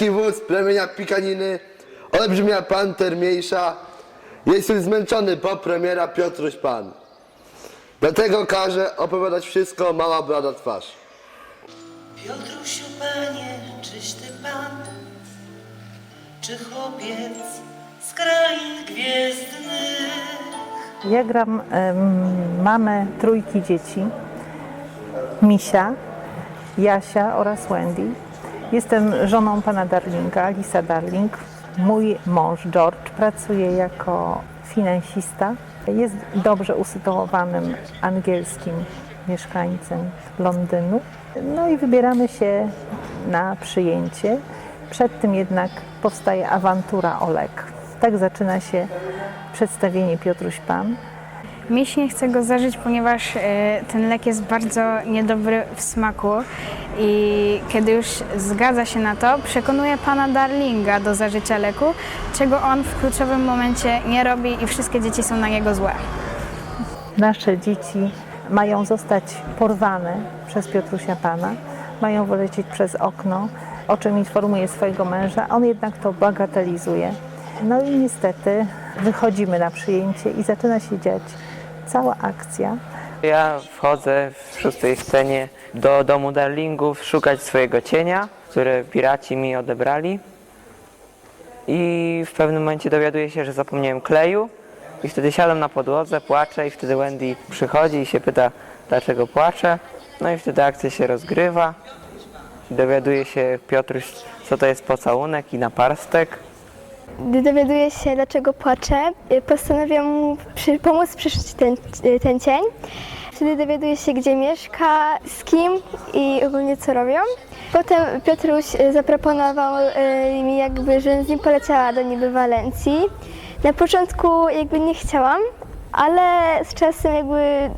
Wielki wóz plemienia Pikaniny, olbrzymia panter mniejsza, jest już zmęczony po premiera Piotruś Pan. Dlatego każe opowiadać wszystko mała blada twarz. Piotrusiu panie, czyś ty pan, czy chłopiec z krain gwiezdnych? Ja gram em, mamę trójki dzieci, Misia, Jasia oraz Wendy. Jestem żoną pana Darlinga, Lisa Darling. Mój mąż George pracuje jako finansista. Jest dobrze usytuowanym angielskim mieszkańcem Londynu. No i wybieramy się na przyjęcie. Przed tym jednak powstaje awantura o lek. Tak zaczyna się przedstawienie Piotruś Pan. Miś nie chce go zażyć, ponieważ e, ten lek jest bardzo niedobry w smaku i kiedy już zgadza się na to, przekonuje pana Darlinga do zażycia leku, czego on w kluczowym momencie nie robi i wszystkie dzieci są na niego złe. Nasze dzieci mają zostać porwane przez Piotrusia Pana, mają wylecieć przez okno, o czym informuje swojego męża. On jednak to bagatelizuje. No i niestety wychodzimy na przyjęcie i zaczyna się dziać cała akcja. Ja wchodzę w szóstej scenie do domu Darlingów szukać swojego cienia, które piraci mi odebrali. I w pewnym momencie dowiaduję się, że zapomniałem kleju. I wtedy siadam na podłodze, płaczę i wtedy Wendy przychodzi i się pyta, dlaczego płaczę. No i wtedy akcja się rozgrywa. Dowiaduje się Piotruś, co to jest pocałunek i naparstek. Gdy dowiaduję się, dlaczego płaczę, y, postanawiam mu przy, pomóc przyszyć ten, y, ten cień. Wtedy dowiaduję się, gdzie mieszka, z kim i ogólnie co robią. Potem Piotruś y, zaproponował mi jakby, że z nim poleciała do niby Walencji. Na początku jakby nie chciałam, ale z czasem jakby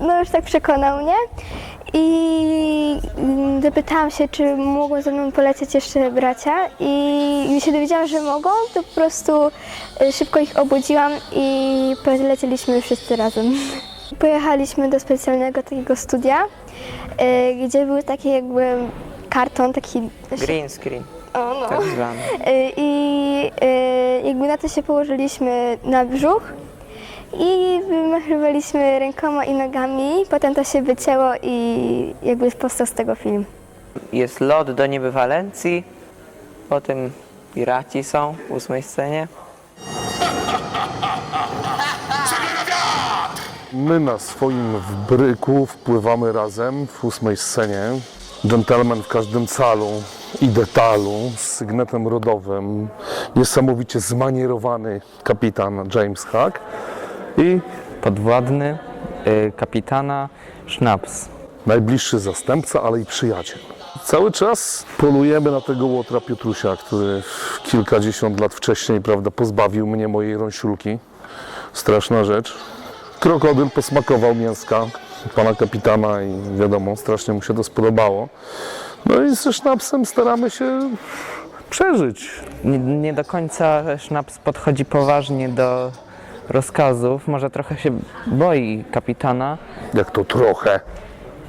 no już tak przekonał mnie i mm, zapytałam się, czy mogą ze mną polecieć jeszcze bracia i gdy się dowiedziałam, że mogą, to po prostu y, szybko ich obudziłam i polecieliśmy wszyscy razem. Pojechaliśmy do specjalnego takiego studia, y, gdzie był taki jakby karton, taki... Green screen, O, no. tak. Y, I jakby na to się położyliśmy na brzuch i wymachrywaliśmy rękoma i nogami. Potem to się wycięło i jakby powstał z tego film. Jest lot do niebywalencji, potem piraci są w ósmej scenie. My na swoim wbryku wpływamy razem w ósmej scenie. Gentleman w każdym calu i detalu z sygnetem rodowym. Niesamowicie zmanierowany kapitan James Hack. I Podwładny y, kapitana Schnaps. najbliższy zastępca, ale i przyjaciel. Cały czas polujemy na tego łotra Piotrusia, który kilkadziesiąt lat wcześniej prawda, pozbawił mnie mojej rąsiulki. Straszna rzecz. Krokodyl posmakował mięska pana kapitana i wiadomo, strasznie mu się to spodobało. No i ze sznapsem staramy się przeżyć. Nie, nie do końca Schnaps podchodzi poważnie do rozkazów. Może trochę się boi kapitana. Jak to trochę.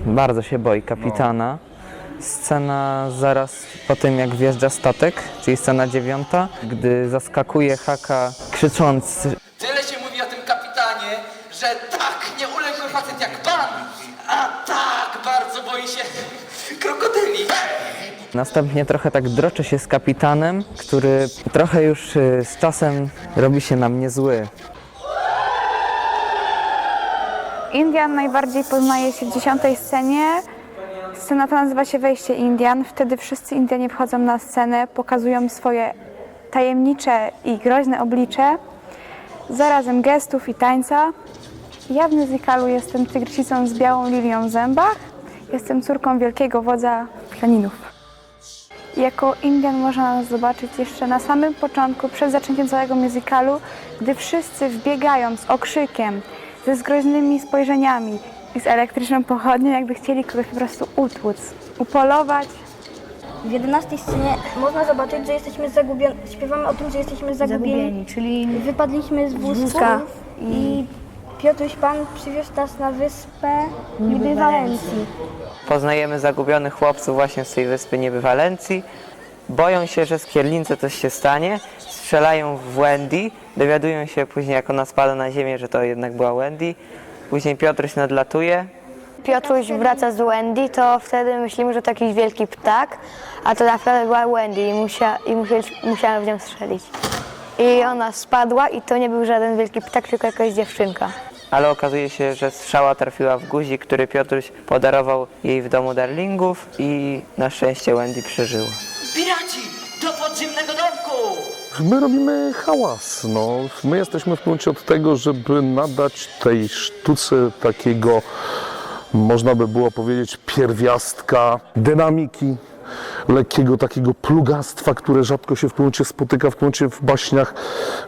Bardzo się boi kapitana. Scena zaraz po tym, jak wjeżdża statek, czyli scena dziewiąta, gdy zaskakuje Haka krzycząc Tyle się mówi o tym kapitanie, że tak nieuległy facet jak pan, a tak bardzo boi się krokodyli. Następnie trochę tak droczy się z kapitanem, który trochę już y, z czasem robi się na mnie zły. Indian najbardziej poznaje się w dziesiątej scenie. Scena ta nazywa się Wejście Indian. Wtedy wszyscy Indianie wchodzą na scenę, pokazują swoje tajemnicze i groźne oblicze, zarazem gestów i tańca. Ja w muzykalu jestem tygrysicą z białą lilią w zębach. Jestem córką wielkiego wodza planinów. Jako Indian można nas zobaczyć jeszcze na samym początku, przed zaczęciem całego muzykalu, gdy wszyscy wbiegają z okrzykiem, ze zgroźnymi spojrzeniami i z elektryczną pochodnią, jakby chcieli kogoś po prostu utłuc, upolować. W 11 scenie można zobaczyć, że jesteśmy zagubieni. Śpiewamy o tym, że jesteśmy zagubieni. czyli Wypadliśmy z wózka i Piotruś Pan przywiózł nas na wyspę niby Walencji. Poznajemy zagubionych chłopców właśnie z tej wyspy Niebywalencji boją się, że z Kierlince coś się stanie, strzelają w Wendy, dowiadują się później, jak ona spada na ziemię, że to jednak była Wendy. Później Piotruś nadlatuje, Piotruś wraca z Wendy, to wtedy myślimy, że to jakiś wielki ptak, a to naprawdę była Wendy i, musia, i musieli, musiałem w nią strzelić. I ona spadła i to nie był żaden wielki ptak, tylko jakaś dziewczynka. ale okazuje się, że strzała trafiła w guzik, który Piotruś podarował jej w domu darlingów i na szczęście Wendy przeżyła. Piraci! Do podziemnego domku! My robimy hałas. No. My jesteśmy w punkcie od tego, żeby nadać tej sztuce takiego, można by było powiedzieć, pierwiastka, dynamiki, lekkiego takiego plugastwa, które rzadko się w punkcie spotyka w punkcie w baśniach.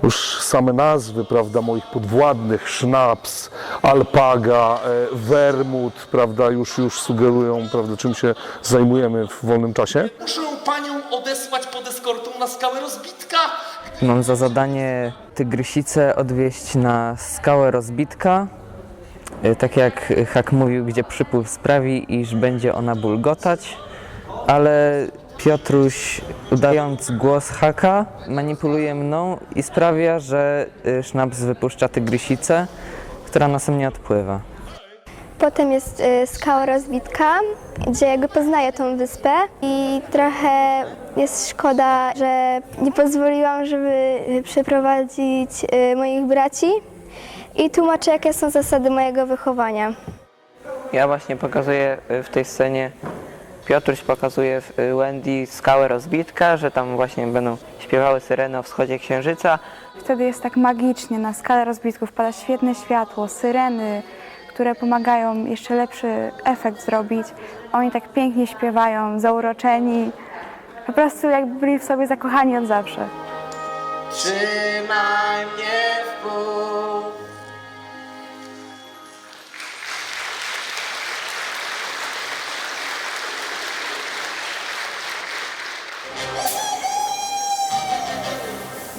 Już same nazwy, prawda, moich podwładnych, sznaps, alpaga, e, wermut, prawda, już, już sugerują, prawda, czym się zajmujemy w wolnym czasie. Muszę panią odesłać pod eskortą na skałę rozbitka! Mam za zadanie tygrysicę odwieźć na skałę rozbitka. Y, Tak jak Hak mówił, gdzie przypływ sprawi, iż będzie ona bulgotać, ale Piotruś, udając głos Haka, manipuluje mną i sprawia, że y, sznaps wypuszcza tygrysicę, która następnie odpływa. Potem jest y, skała rozbitka, gdzie jakby poznaję tą wyspę i trochę jest szkoda, że nie pozwoliłam, żeby y, przeprowadzić moich braci i tłumaczę, jakie są zasady mojego wychowania. Ja właśnie pokazuję w tej scenie, Piotruś pokazuje w y, Wendy skałę rozbitka, że tam właśnie będą śpiewały syreny o wschodzie księżyca. Wtedy jest tak magicznie, na skalę rozbitków pada świetne światło, syreny, które pomagają jeszcze lepszy efekt zrobić. Oni tak pięknie śpiewają, zauroczeni, po prostu jakby byli w sobie zakochani od zawsze. Trzymaj mnie w pół.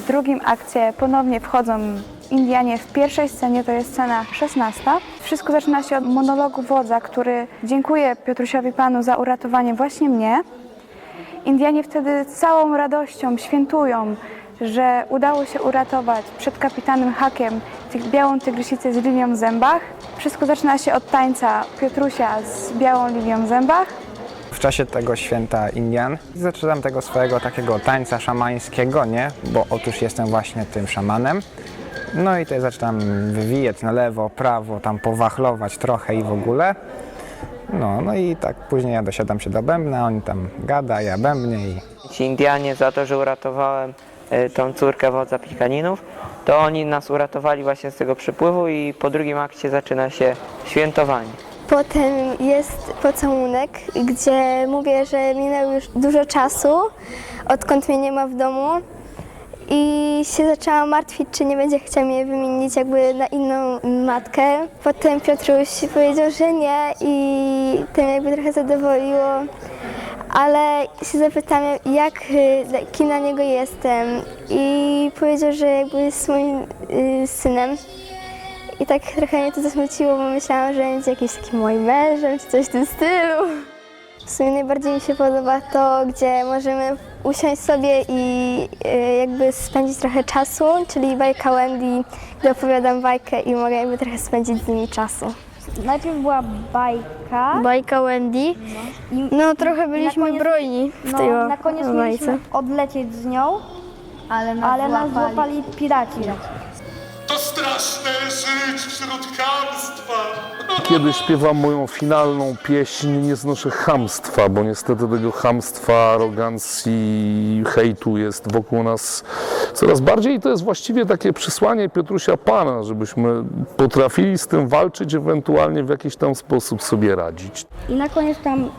Drugim akcie ponownie wchodzą Indianie. W pierwszej scenie to jest scena 16. Wszystko zaczyna się od monologu wodza, który dziękuję Piotrusiowi Panu za uratowanie właśnie mnie. Indianie wtedy całą radością świętują, że udało się uratować przed kapitanem Hakiem białą tygrysicę z linią w zębach. Wszystko zaczyna się od tańca Piotrusia z białą linią w zębach. Czasie tego święta Indian zaczynam tego swojego takiego tańca szamańskiego, nie? Bo otóż jestem właśnie tym szamanem. No i tutaj zaczynam wywijać na lewo, prawo, tam powachlować trochę i w ogóle. No, no i tak później ja dosiadam się do bębna, oni tam gada, ja bębnie i Ci Indianie za to, że uratowałem y, tą córkę wodza Pikaninów, to oni nas uratowali właśnie z tego przypływu i po drugim akcie zaczyna się świętowanie. Potem jest pocałunek, gdzie mówię, że minęło już dużo czasu, odkąd mnie nie ma w domu. I się zaczęłam martwić, czy nie będzie chciał mnie wymienić jakby na inną matkę. Potem Piotruś powiedział, że nie i to mnie jakby trochę zadowoliło. Ale się zapytałam, jak, kim dla niego jestem i powiedział, że jakby jest moim y, synem. I tak trochę mnie to zasmuciło, bo myślałam, że będzie jakiś taki moim mężem, czy coś w tym stylu. W sumie najbardziej mi się podoba to, gdzie możemy usiąść sobie i y, jakby spędzić trochę czasu, czyli bajka Wendy, gdzie opowiadam bajkę i mogę jakby trochę spędzić z nimi czasu. Najpierw była bajka. Bajka Wendy? No trochę byliśmy koniec- brojni w tej No, na koniec bajce. mieliśmy odlecieć z nią, ale nas, złapali piraci. Straszne żyć wśród chamstwa. Kiedy śpiewam moją finalną pieśń, nie znoszę chamstwa, bo niestety tego chamstwa, arogancji, hejtu jest wokół nas coraz bardziej i to jest właściwie takie przesłanie Piotrusia Pana, żebyśmy potrafili z tym walczyć, ewentualnie w jakiś tam sposób sobie radzić. I na koniec tam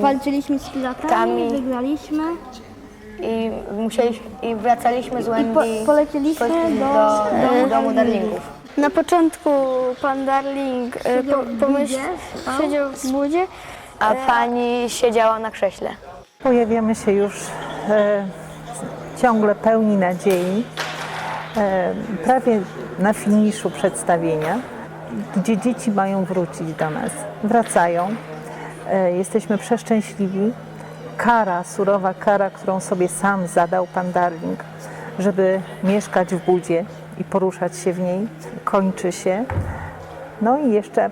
walczyliśmy z piratami, Tami. wygraliśmy I, musieliśmy, i wracaliśmy z i Wendy po, polecieliśmy do, do domu darlingów. Na początku pan Darling Siedział w po, pomyśl, siedział w budzie, A pani siedziała na krześle. Pojawiamy się już e, ciągle pełni nadziei, e, prawie na finiszu przedstawienia, gdzie dzieci mają wrócić do nas. Wracają. E, jesteśmy przeszczęśliwi kara, surowa kara, którą sobie sam zadał pan Darling, żeby mieszkać w budzie i poruszać się w niej, kończy się. No i jeszcze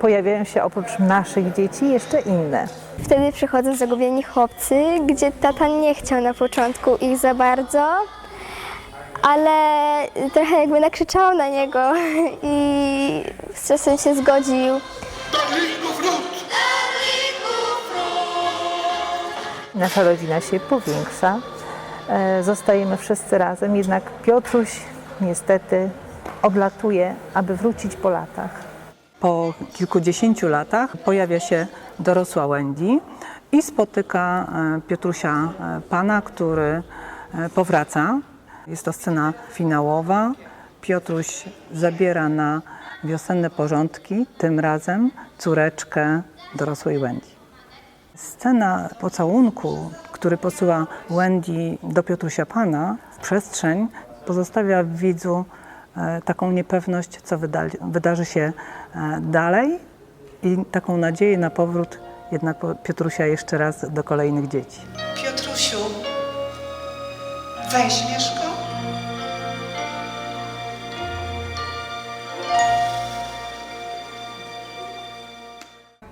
pojawiają się oprócz naszych dzieci jeszcze inne. Wtedy przychodzą zagubieni chłopcy, gdzie tata nie chciał na początku ich za bardzo, ale trochę jakby nakrzyczał na niego i z czasem się zgodził. Darlingów Nasza rodzina się powiększa, e, zostajemy wszyscy razem, jednak Piotruś niestety odlatuje, aby wrócić po latach. Po kilkudziesięciu latach pojawia się dorosła Wendy i spotyka e, Piotrusia e, Pana, który powraca. Jest to scena finałowa. Piotruś zabiera na wiosenne porządki, tym razem córeczkę dorosłej Wendy. Scena pocałunku, który posyła Wendy do Piotrusia Pana w przestrzeń, pozostawia w widzu e, taką niepewność, co wyda wydarzy się e, dalej i taką nadzieję na powrót jednak Piotrusia jeszcze raz do kolejnych dzieci. Piotrusiu, weźmiesz go?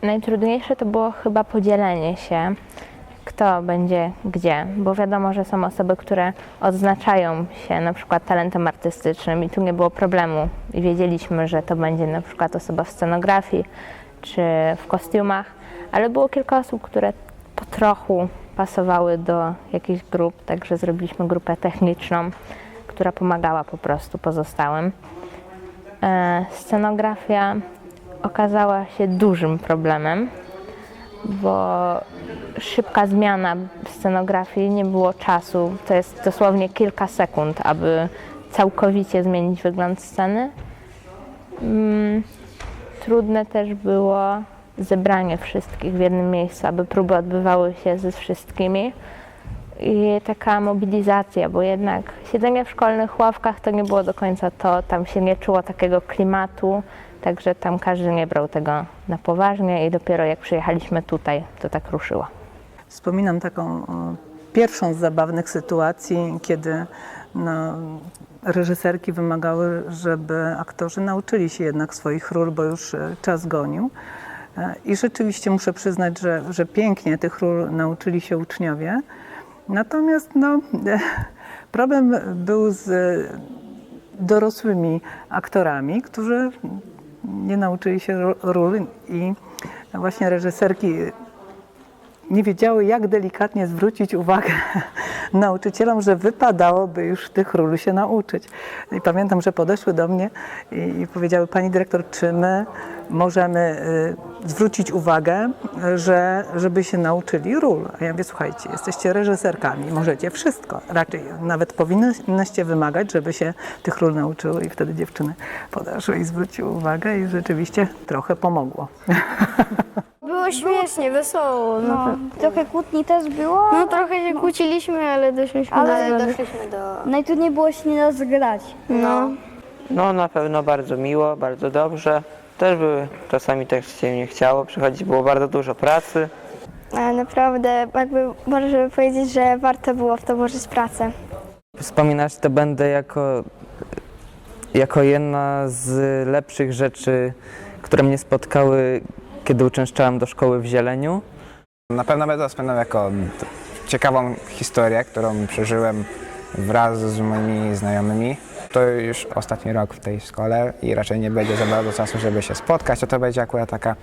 Najtrudniejsze to było chyba podzielenie się, kto będzie gdzie, bo wiadomo, że są osoby, które odznaczają się na przykład talentem artystycznym i tu nie było problemu i wiedzieliśmy, że to będzie na przykład osoba w scenografii czy w kostiumach, ale było kilka osób, które po trochu pasowały do jakichś grup, także zrobiliśmy grupę techniczną, która pomagała po prostu pozostałym. E, Scenografia okazała się dużym problemem, bo szybka zmiana scenografii, nie było czasu. To jest dosłownie kilka sekund, aby całkowicie zmienić wygląd sceny. Mm, Trudne też było zebranie wszystkich w jednym miejscu, aby próby odbywały się ze wszystkimi. I taka mobilizacja, bo jednak siedzenie w szkolnych ławkach to nie było do końca to, tam się nie czuło takiego klimatu, także tam każdy nie brał tego na poważnie i dopiero jak przyjechaliśmy tutaj, to tak ruszyło. Wspominam taką pierwszą z zabawnych sytuacji, kiedy no, reżyserki wymagały, żeby aktorzy nauczyli się jednak swoich ról, bo już e, czas gonił. E, I rzeczywiście muszę przyznać, że, że pięknie tych ról nauczyli się uczniowie. Natomiast no, problem był z dorosłymi aktorami, którzy nie nauczyli się ról i właśnie reżyserki nie wiedziały, jak delikatnie zwrócić uwagę nauczycielom, że wypadałoby już tych ról się nauczyć. I pamiętam, że podeszły do mnie i, powiedziały, pani dyrektor, czy my możemy y, zwrócić uwagę, że, żeby się nauczyli ról. A ja mówię, słuchajcie, jesteście reżyserkami, możecie wszystko. Raczej nawet powinnyście wymagać, żeby się tych ról nauczyły. I wtedy dziewczyny podeszły i zwróciły uwagę i rzeczywiście trochę pomogło. Było śmiesznie, wesoło. No, trochę kłótni też było, No trochę się kłóciliśmy, ale doszliśmy Ale do zgody. Doszliśmy do... najtrudniej było się nie rozgrać. No. No na pewno bardzo miło, bardzo dobrze. Też były, czasami też się nie chciało przychodzić, było bardzo dużo pracy. Ale naprawdę, jakby można powiedzieć, że warto było w to włożyć pracę. Wspominać to będę jako, jako jedna z lepszych rzeczy, które mnie spotkały, kiedy uczęszczałem do szkoły w Zieleniu. Na pewno będę wspominał jako d- ciekawą historię, którą przeżyłem wraz z moimi znajomymi. To już ostatni rok w tej szkole i raczej nie będzie za bardzo czasu, żeby się spotkać, to to będzie akurat taka,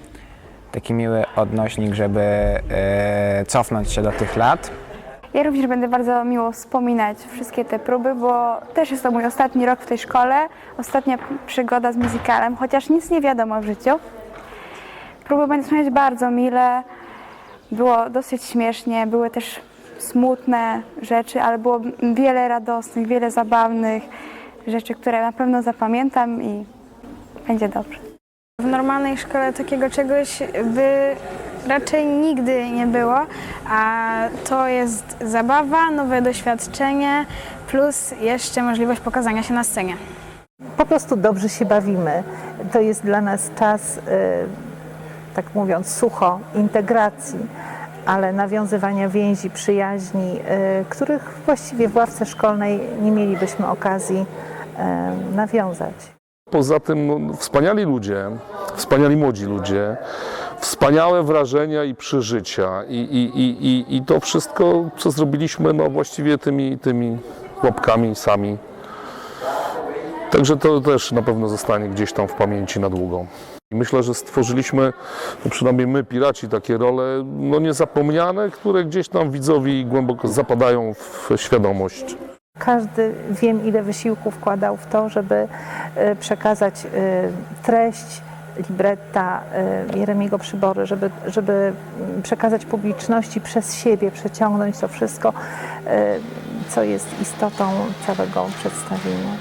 taki miły odnośnik, żeby e, cofnąć się do tych lat. Ja również będę bardzo miło wspominać wszystkie te próby, bo też jest to mój ostatni rok w tej szkole, ostatnia przygoda z musicalem, chociaż nic nie wiadomo w życiu. Próby będę wspominać bardzo mile, było dosyć śmiesznie, były też smutne rzeczy, ale było wiele radosnych, wiele zabawnych rzeczy, które na pewno zapamiętam i będzie dobrze. W normalnej szkole takiego czegoś by raczej nigdy nie było, a to jest zabawa, nowe doświadczenie, plus jeszcze możliwość pokazania się na scenie. Po prostu dobrze się bawimy. To jest dla nas czas, e, tak mówiąc sucho, integracji. ale nawiązywania więzi, przyjaźni, y, których właściwie w ławce szkolnej nie mielibyśmy okazji y, nawiązać. Poza tym no, wspaniali ludzie, wspaniali młodzi ludzie, wspaniałe wrażenia i przeżycia i, i, i, i, i to wszystko, co zrobiliśmy, no właściwie tymi, tymi łapkami sami. Także to też na pewno zostanie gdzieś tam w pamięci na długo. Myślę, że stworzyliśmy, no przynajmniej my, piraci, takie role no niezapomniane, które gdzieś tam widzowi głęboko zapadają w świadomość. Każdy wiem, ile wysiłku wkładał w to, żeby y, przekazać y, treść libretta y, Jeremiego Przybory, żeby, żeby mm, przekazać publiczności przez siebie, przeciągnąć to wszystko, co jest istotą całego przedstawienia.